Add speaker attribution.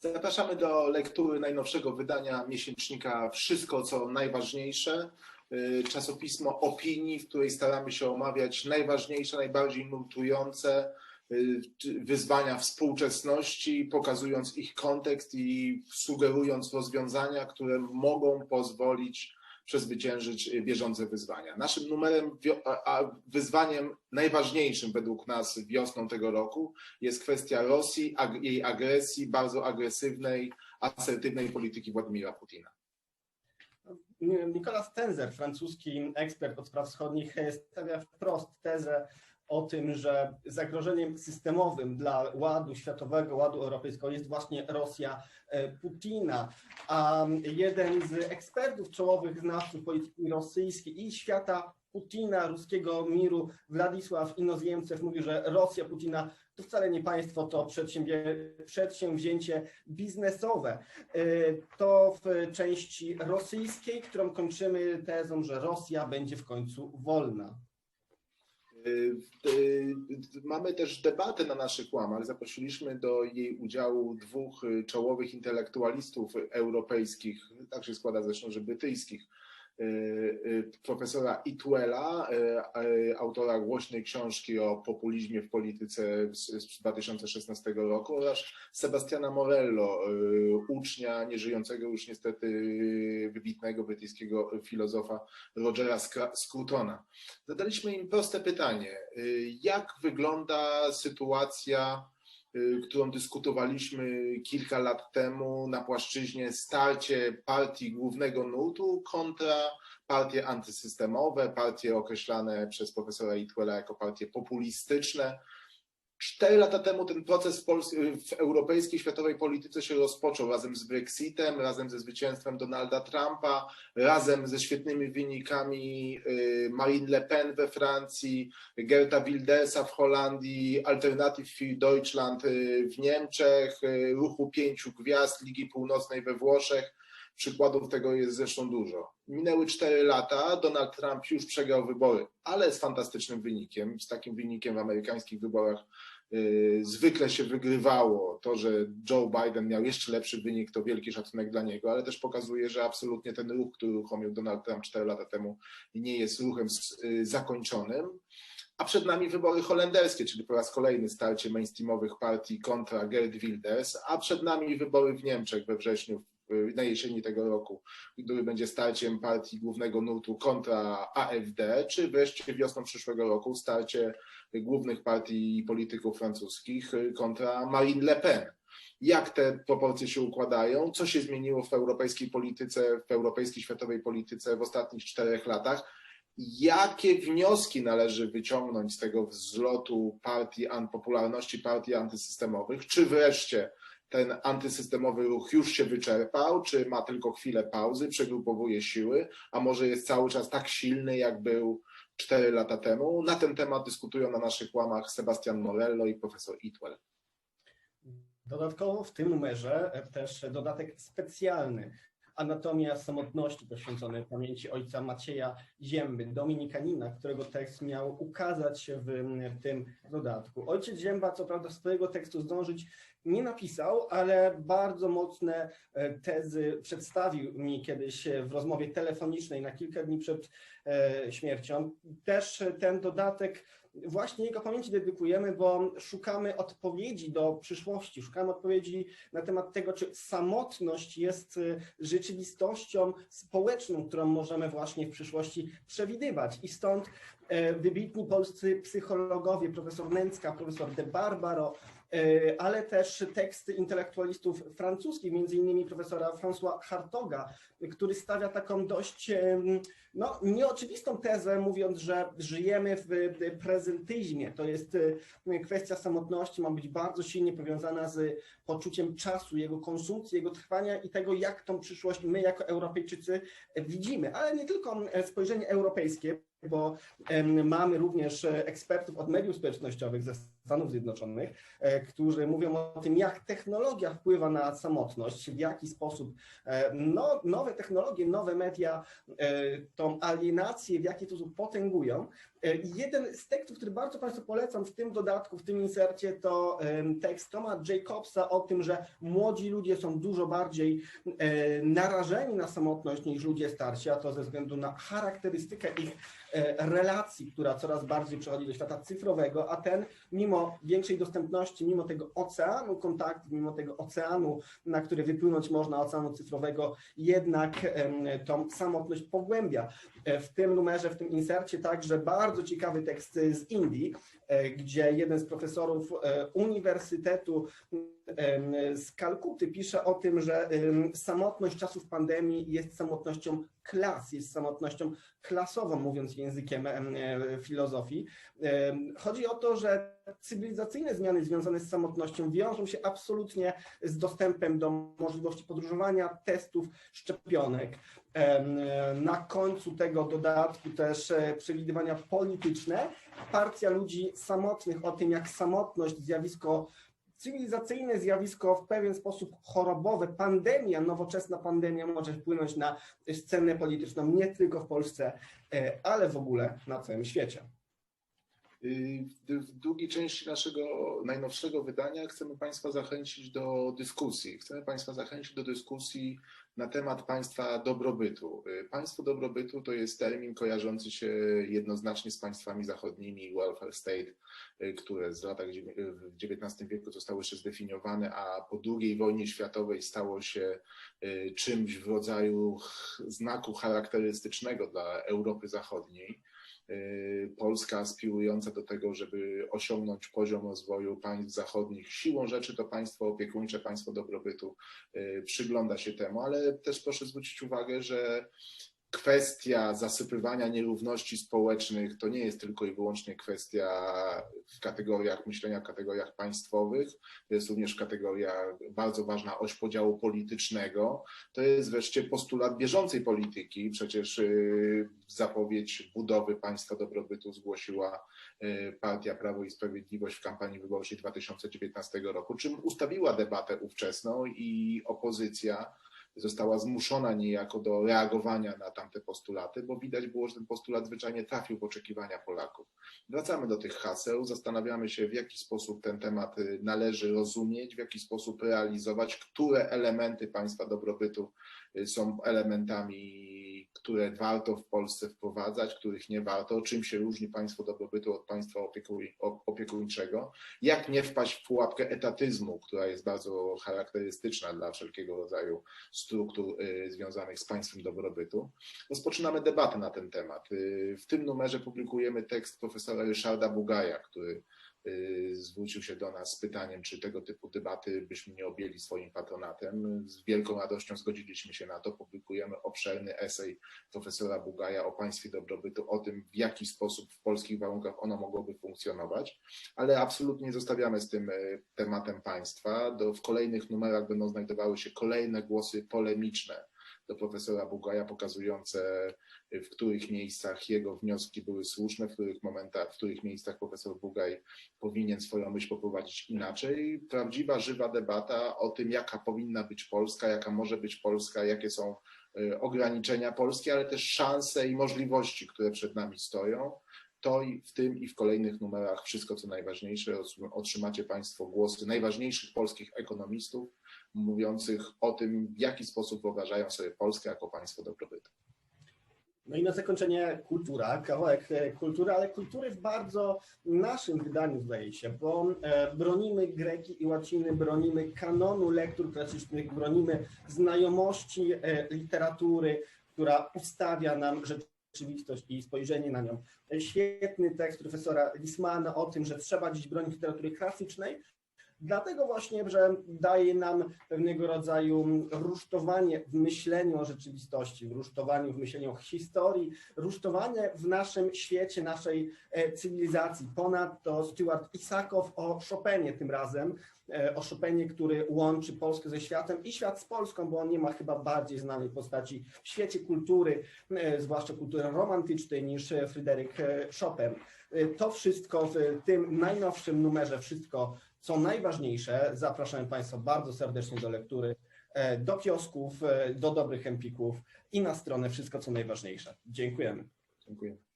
Speaker 1: Zapraszamy do lektury najnowszego wydania miesięcznika Wszystko, co najważniejsze. y, Czasopismo opinii, w której staramy się omawiać najważniejsze, najbardziej nurtujące y, wyzwania współczesności, pokazując ich kontekst i sugerując rozwiązania, które mogą pozwolić przezwyciężyć bieżące wyzwania. Naszym numerem, a- wyzwaniem najważniejszym według nas wiosną tego roku jest kwestia Rosji, jej agresji, bardzo agresywnej, asertywnej polityki Władimira Putina.
Speaker 2: Nicolas Tenzer, francuski ekspert od spraw wschodnich, stawia wprost tezę o tym, że zagrożeniem systemowym dla ładu światowego, ładu europejskiego jest właśnie Rosja e, Putina. A jeden z ekspertów czołowych znawców polityki rosyjskiej i świata Putina, ruskiego miru, Władysław Inozemcew mówi, że Rosja Putina to wcale nie państwo, to przedsięwzię- przedsięwzięcie biznesowe. Y, To w części rosyjskiej, którą kończymy tezą, że Rosja będzie w końcu wolna.
Speaker 1: Y, y, Mamy też debatę na naszych łamach. Zaprosiliśmy do jej udziału dwóch y, czołowych intelektualistów europejskich, tak się składa zresztą, że brytyjskich. Y, y, Profesora Ituela, y, autora głośnej książki o populizmie w polityce z z 2016 roku oraz Sebastiana Morello, ucznia nieżyjącego już niestety wybitnego brytyjskiego filozofa Rogera Scrutona. Zadaliśmy im proste pytanie. Jak wygląda sytuacja, którą dyskutowaliśmy kilka lat temu na płaszczyźnie starcie partii głównego nurtu kontra partie antysystemowe, partie określane przez profesora Itwella jako partie populistyczne. Cztery lata temu ten proces w, Pols- w europejskiej, światowej polityce się rozpoczął razem z Brexitem, razem ze zwycięstwem Donalda Trumpa, razem ze świetnymi wynikami y, Marine Le Pen we Francji, Gerta Wildersa w Holandii, Alternative für Deutschland y, w Niemczech, y, Ruchu Pięciu Gwiazd Ligi Północnej we Włoszech. Przykładów tego jest zresztą dużo. Minęły cztery lata, Donald Trump już przegrał wybory, ale z fantastycznym wynikiem. Z takim wynikiem w amerykańskich wyborach y, zwykle się wygrywało. To, że Joe Biden miał jeszcze lepszy wynik, to wielki szacunek dla niego, ale też pokazuje, że absolutnie ten ruch, który uruchomił Donald Trump cztery lata temu, nie jest ruchem s- y, zakończonym. A przed nami wybory holenderskie, czyli po raz kolejny starcie mainstreamowych partii kontra Gerd Wilders, a przed nami wybory w Niemczech we wrześniu, na jesieni tego roku, który będzie starciem partii głównego nurtu kontra AfD, czy wreszcie wiosną przyszłego roku starcie głównych partii i polityków francuskich y, kontra Marine Le Pen. Jak te proporcje się układają? Co się zmieniło w europejskiej polityce, w europejskiej światowej polityce w ostatnich czterech latach? Jakie wnioski należy wyciągnąć z tego wzlotu partii, popularności partii antysystemowych? Czy wreszcie ten antysystemowy ruch już się wyczerpał, czy ma tylko chwilę pauzy, przegrupowuje siły, a może jest cały czas tak silny, jak był cztery lata temu? Na ten temat dyskutują na naszych łamach Sebastian Morello i profesor Itwell.
Speaker 2: Dodatkowo w tym numerze też dodatek specjalny Anatomia samotności poświęcony pamięci ojca Macieja Zięby, dominikanina, którego tekst miał ukazać się w, w tym dodatku. Ojciec Zięba co prawda swojego tekstu zdążyć nie napisał, ale bardzo mocne e, tezy przedstawił mi kiedyś e, w rozmowie telefonicznej na kilka dni przed e, śmiercią. Też ten dodatek właśnie jego pamięci dedykujemy, bo szukamy odpowiedzi do przyszłości, szukamy odpowiedzi na temat tego, czy samotność jest y, rzeczywistością społeczną, którą możemy właśnie w przyszłości przewidywać. I stąd e, wybitni polscy psychologowie, profesor Nęcka, profesor De Barbaro, ale też teksty intelektualistów francuskich, między innymi profesora François Hartoga, który stawia taką dość no, nieoczywistą tezę, mówiąc, że żyjemy w prezentyzmie. To jest e, kwestia samotności, ma być bardzo silnie powiązana z poczuciem czasu, jego konsumpcji, jego trwania i tego, jak tą przyszłość my jako Europejczycy widzimy. Ale nie tylko e, spojrzenie europejskie, bo mamy również e, ekspertów od mediów społecznościowych ze Stanów Zjednoczonych, e, którzy mówią o tym, jak technologia wpływa na samotność, w jaki sposób e, no, nowe technologie, nowe media e, tą alienację w jaki sposób potęgują. Jeden z tekstów, który bardzo Państwu polecam w tym dodatku, w tym insercie, to tekst Toma Jacobsa o tym, że młodzi ludzie są dużo bardziej narażeni na samotność niż ludzie starsi, a to ze względu na charakterystykę ich relacji, która coraz bardziej przechodzi do świata cyfrowego, a ten mimo większej dostępności, mimo tego oceanu kontaktów, mimo tego oceanu, na który wypłynąć można, oceanu cyfrowego, jednak tą samotność pogłębia. E, W tym numerze, w tym insercie także bardzo ciekawy tekst z Indii, e, gdzie jeden z profesorów e, Uniwersytetu z Kalkuty pisze o tym, że samotność czasów pandemii jest samotnością klas, jest samotnością klasową, mówiąc językiem em, e, filozofii. Chodzi o to, że cywilizacyjne zmiany związane z samotnością wiążą się absolutnie z dostępem do możliwości podróżowania, testów, szczepionek. E, Na końcu tego dodatku też e, przewidywania polityczne, partia ludzi samotnych o tym, jak samotność, zjawisko cywilizacyjne zjawisko w pewien sposób chorobowe, pandemia, nowoczesna pandemia może wpłynąć na scenę polityczną nie tylko w Polsce, e, ale w ogóle na całym świecie.
Speaker 1: Y, W drugiej części naszego najnowszego wydania chcemy Państwa zachęcić do dyskusji. Chcemy Państwa zachęcić do dyskusji na temat państwa dobrobytu. Y, Państwo dobrobytu to jest termin kojarzący się jednoznacznie z państwami zachodnimi, welfare state, y, które z y, w XIX wieku zostały jeszcze zdefiniowane, a po II wojnie światowej stało się czymś w rodzaju znaku charakterystycznego dla Europy Zachodniej. Y, Polska aspirująca do tego, żeby osiągnąć poziom rozwoju państw zachodnich. Siłą rzeczy to państwo opiekuńcze, państwo dobrobytu y, przygląda się temu, ale też proszę zwrócić uwagę, że kwestia zasypywania nierówności społecznych to nie jest tylko i wyłącznie kwestia w kategoriach myślenia, w kategoriach państwowych, to jest również kategoria bardzo ważna oś podziału politycznego. To jest wreszcie postulat bieżącej polityki. Przecież y, zapowiedź budowy państwa dobrobytu zgłosiła y, Partia Prawo i Sprawiedliwość w kampanii wyborczej 2019 roku, czym ustawiła debatę ówczesną i opozycja została zmuszona niejako do reagowania na tamte postulaty, bo widać było, że ten postulat zwyczajnie trafił w oczekiwania Polaków. Wracamy do tych haseł, zastanawiamy się, w jaki sposób ten temat y, należy rozumieć, w jaki sposób realizować, które elementy państwa dobrobytu y, są elementami, które warto w Polsce wprowadzać, których nie warto, czym się różni państwo dobrobytu od państwa opiekuńczego, jak nie wpaść w pułapkę etatyzmu, która jest bardzo charakterystyczna dla wszelkiego rodzaju struktur y, związanych z państwem dobrobytu. Rozpoczynamy debatę na ten temat. Y, W tym numerze publikujemy tekst profesora Ryszarda Bugaja, który zwrócił się do nas z pytaniem, czy tego typu debaty byśmy nie objęli swoim patronatem. Z wielką radością zgodziliśmy się na to. Publikujemy obszerny esej profesora Bugaja o państwie dobrobytu, o tym, w jaki sposób w polskich warunkach ono mogłoby funkcjonować, ale absolutnie nie zostawiamy z tym y, tematem państwa. Do, w kolejnych numerach będą znajdowały się kolejne głosy polemiczne do profesora Bugaja, pokazujące y, w których miejscach jego wnioski były słuszne, w których momentach, w których miejscach profesor Bugaj powinien swoją myśl poprowadzić inaczej. Prawdziwa, żywa debata o tym, jaka powinna być Polska, jaka może być Polska, jakie są y, ograniczenia Polski, ale też szanse i możliwości, które przed nami stoją. To i w tym i w kolejnych numerach wszystko, co najważniejsze, otrzymacie Państwo głosy najważniejszych polskich ekonomistów, mówiących o tym, w jaki sposób wyobrażają sobie Polskę jako państwo dobrobytu.
Speaker 2: No i na zakończenie kultura, kawałek e, kultury, ale kultury w bardzo naszym wydaniu zdaje się, bo e, bronimy greki i łaciny, bronimy kanonu lektur klasycznych, bronimy znajomości e, literatury, która ustawia nam rzeczywistość i spojrzenie na nią. Świetny tekst profesora Lismana o tym, że trzeba dziś bronić literatury klasycznej, Dlatego właśnie, że daje nam pewnego rodzaju rusztowanie w myśleniu o rzeczywistości, w rusztowaniu w myśleniu o historii, rusztowanie w naszym świecie, naszej e, cywilizacji. Ponadto Stuart Isakow o Chopinie tym razem, e, o Chopinie, który łączy Polskę ze światem i świat z Polską, bo on nie ma chyba bardziej znanej postaci w świecie kultury, e, zwłaszcza kultury romantycznej niż Fryderyk Chopin. To wszystko w tym najnowszym numerze, wszystko co najważniejsze. Zapraszam Państwa bardzo serdecznie do lektury, e, do kiosków, e, do dobrych empików i na stronę wszystko co najważniejsze. Dziękujemy.
Speaker 1: Dziękuję.